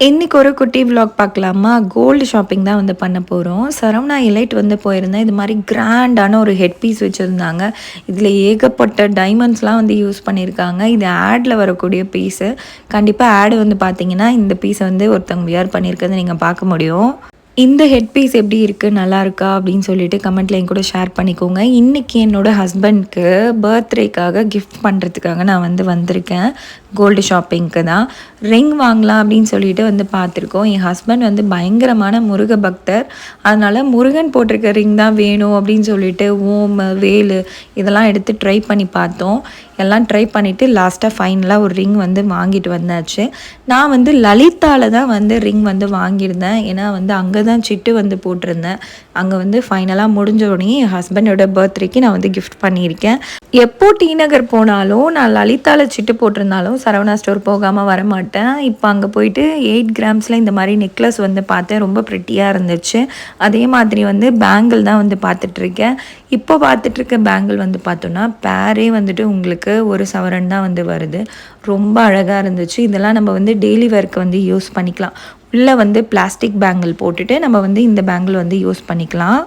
இன்னைக்கு ஒரு குட்டி vlog பார்க்கலாமா? கோல்டு ஷாப்பிங் தான் வந்து பண்ண போகிறோம் சரவணா இலைட் வந்து போயிருந்தேன் இது மாதிரி கிராண்டான ஒரு ஹெட் பீஸ் வச்சுருந்தாங்க. இதில் ஏகப்பட்ட டைமண்ட்ஸ்லாம் வந்து யூஸ் பண்ணியிருக்காங்க. இது ஆடில் வரக்கூடிய பீஸு கண்டிப்பாக ஆடு வந்து பார்த்தீங்கன்னா இந்த பீஸை வந்து ஒருத்தவங்க வியர் பண்ணியிருக்கிறது நீங்கள் பார்க்க முடியும். இந்த ஹெட் பீஸ் எப்படி இருக்குது நல்லா இருக்கா அப்படின்னு சொல்லிட்டு கமெண்ட்டில் என் கூட ஷேர் பண்ணிக்கோங்க. இன்றைக்கி என்னோட ஹஸ்பண்ட்க்கு பர்த்டேக்காக கிஃப்ட் பண்ணுறதுக்காக நான் வந்து வந்திருக்கேன். கோல்டு ஷாப்பிங்க்கு தான். ரிங் வாங்கலாம் அப்படின்னு சொல்லிட்டு வந்து பார்த்துருக்கோம். என் ஹஸ்பண்ட் வந்து பயங்கரமான முருக பக்தர். அதனால் முருகன் போட்டிருக்க ரிங் தான் வேணும் அப்படின்னு சொல்லிட்டு ஓம் வேலு இதெல்லாம் எடுத்து ட்ரை பண்ணி பார்த்தோம். எல்லாம் ட்ரை பண்ணிவிட்டு லாஸ்ட்டாக ஃபைனலாக ஒரு ரிங் வந்து வாங்கிட்டு வந்தாச்சு. நான் வந்து லலிதாவில் தான் வந்து ரிங் வந்து வாங்கியிருந்தேன். ஏன்னா வந்து அங்கே தான் சிட்டு வந்து போட்டிருந்தேன். அங்கே வந்து ஃபைனலாக முடிஞ்ச உடனே என் ஹஸ்பண்டோட பர்த்டேக்கு நான் வந்து கிஃப்ட் பண்ணியிருக்கேன். எப்போ டி நகர் போனாலும் நான் லலிதாவில் சிட்டு போட்டிருந்தாலும் சரவணா ஸ்டோர் போகாமல் வர மாட்டேன் இப்போ அங்கே போயிட்டு எயிட் கிராம்ஸில் இந்த மாதிரி நெக்லஸ் வந்து பார்த்தேன். ரொம்ப ப்ரிட்டியாக இருந்துச்சு. அதே மாதிரி வந்து பேங்கிள் தான் வந்து பார்த்துட்ருக்கேன் இப்போ பார்த்துட்ருக்க பேங்கிள் வந்து பார்த்தோன்னா பேரே வந்துட்டு உங்களுக்கு ஒரு சவரன் தான் வந்து வருது. ரொம்ப அழகாக இருந்துச்சு. இதெல்லாம் நம்ம வந்து டெய்லி ஒர்க்கு வந்து யூஸ் பண்ணிக்கலாம். உள்ளே வந்து பிளாஸ்டிக் பேங்கிள் போட்டுட்டு நம்ம வந்து இந்த பேங்கிள் வந்து யூஸ் பண்ணிக்கலாம்.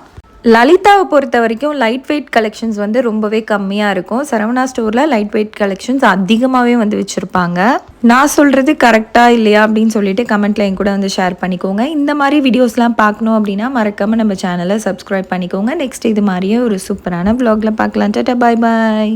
லலிதாவை பொறுத்த வரைக்கும் லைட் வெயிட் கலெக்ஷன்ஸ் வந்து ரொம்பவே கம்மியாக இருக்கும். சரவணா ஸ்டோரில் லைட் வெயிட் கலெக்ஷன்ஸ் அதிகமாகவே வந்து வச்சுருப்பாங்க. நான் சொல்கிறது கரெக்டாக இல்லையா அப்படின்னு சொல்லிட்டு கமெண்ட்டில் என் கூட வந்து ஷேர் பண்ணிக்கோங்க. இந்த மாதிரி வீடியோஸ்லாம் பார்க்கணும் அப்படின்னா மறக்காமல் நம்ம சேனலை சப்ஸ்கிரைப் பண்ணிக்கோங்க. நெக்ஸ்ட் இது மாதிரியே ஒரு சூப்பரான வ்ளாகில் பார்க்கலாம். டாட்டா பாய் பாய்